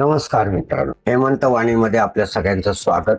नमस्कार मित्रांनो हेमंत वाणीमध्ये आपल्या सगळ्यांचं स्वागत.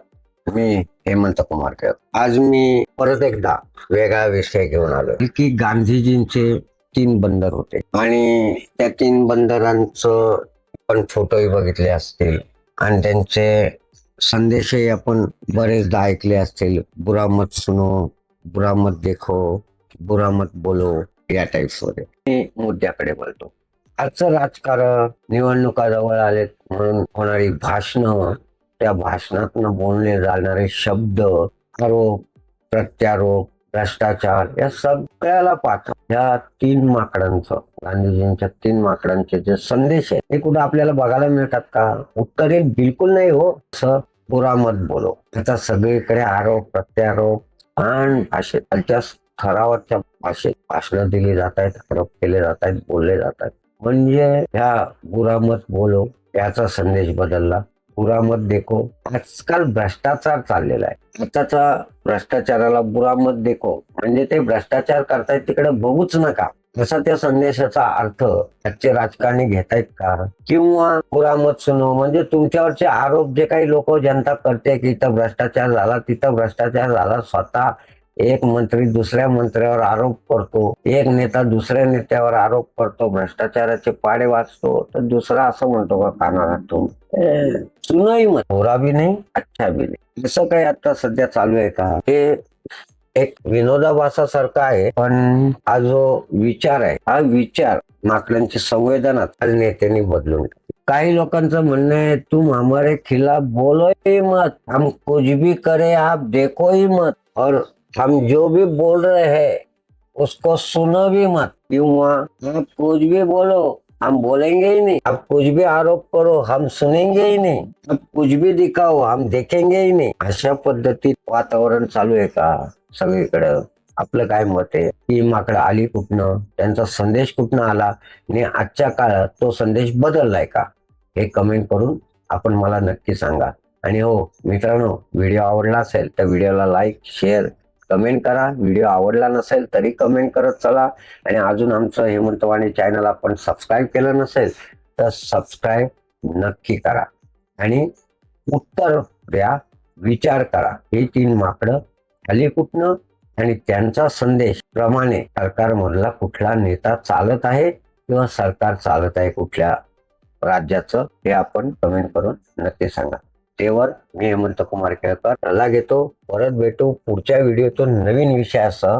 मी हेमंत कुमार केळ आज मी परत एकदा वेगळा विषय घेऊन आलो की गांधीजींचे तीन बंदर होते. आणि त्या तीन बंदरांचं पण फोटोही बघितले असतील. आणि त्यांचे संदेशही आपण बरेचदा ऐकले असतील. बुरा मत सुनो बुरा मत देखो बुरा मत बोलो या टाईप्समध्ये. मी मुद्द्याकडे बोलतो आजचं राजकारण निवडणुका जवळ आलेत म्हणून होणारी भाषणं त्या भाषणातून बोलले जाणारे शब्द आरोप प्रत्यारोप भ्रष्टाचार या सगळ्याला पात्र. या तीन माकडांचं गांधीजींच्या तीन माकडांचे जे संदेश आहेत ते कुठं आपल्याला बघायला मिळतात का? उत्तर बिलकुल नाही हो. असं पुरामत बोलो. आता सगळीकडे आरोप प्रत्यारोप आणि भाषेत खालच्या स्तरावरच्या भाषेत भाषणं दिली जात आहेत आरोप केले जात आहेत बोलले जात आहेत. म्हणजे ह्या गुरामत बोलो याचा संदेश बदलला. बुरामत देखो आजकाल भ्रष्टाचार चाललेला आहे. आताचा भ्रष्टाचाराला बुरामत देखो म्हणजे ते भ्रष्टाचार करतायत तिकडे बघूच नका. तसा त्या संदेशाचा अर्थ आजचे राजकारणी घेतायत का? किंवा बुरामत सुनो म्हणजे तुमच्यावरचे आरोप जे काही लोक जनता करते की इथं भ्रष्टाचार झाला तिथं भ्रष्टाचार झाला स्वतः एक मंत्री दुसऱ्या मंत्र्यावर आरोप करतो एक नेता दुसऱ्या नेत्यावर आरोप करतो भ्रष्टाचाराचे पाडे वाचतो तर दुसरा असं म्हणतो का सुनही मत होरा बी नाही अच्छा बी नाही. असं काही आता सध्या चालू आहे का? हे एक विनोदाभासासारखं आहे पण हा जो विचार आहे हा विचार माकडांची संवेदना आज नेत्यांनी बदलून. काही लोकांचं म्हणणं आहे तुम हमारे खिलाफ बोलो ही मत हम कुछ भी करे आप देखो ही मत. और हम जो भी बोल रहे हैं उसको सुनो भी मत। किंवा आप कुछ भी बोलो हम बोलेंगे ही नहीं। अब कुछ भी आरोप करो हम सुनेंगे ही नहीं। अब कुछ भी दिखाओ हम देखेंगे ही नहीं। अशा पद्धतीत वातावरण चालू आहे का? सगळीकडं आपलं काय मत आहे? ही माकडं आली कुठनं? त्यांचा संदेश कुठनं आला? आणि आजच्या काळात तो संदेश बदललाय का? हे कमेंट करून आपण मला नक्की सांगा. आणि हो मित्रांनो व्हिडिओ आवडला असेल तर व्हिडिओला लाईक शेअर कमेंट करा. व्हिडिओ आवडला नसेल तरी कमेंट करत चला. आणि अजून आमचं हेमंतवाणी चॅनल आपण सबस्क्राईब केलं नसेल तर सबस्क्राईब नक्की करा. आणि उत्तर द्या विचार करा. हे तीन माकडं खाली कुठनं? आणि त्यांचा संदेश प्रमाणे सरकारमधला कुठला नेता चालत आहे किंवा सरकार चालत आहे कुठल्या राज्याचं हे आपण कमेंट करून नक्की सांगा. तेवर मी हेमंत कुमार केळकर. सल्ला घेतो परत भेटू पुढच्या व्हिडिओतून नवीन विषयासह.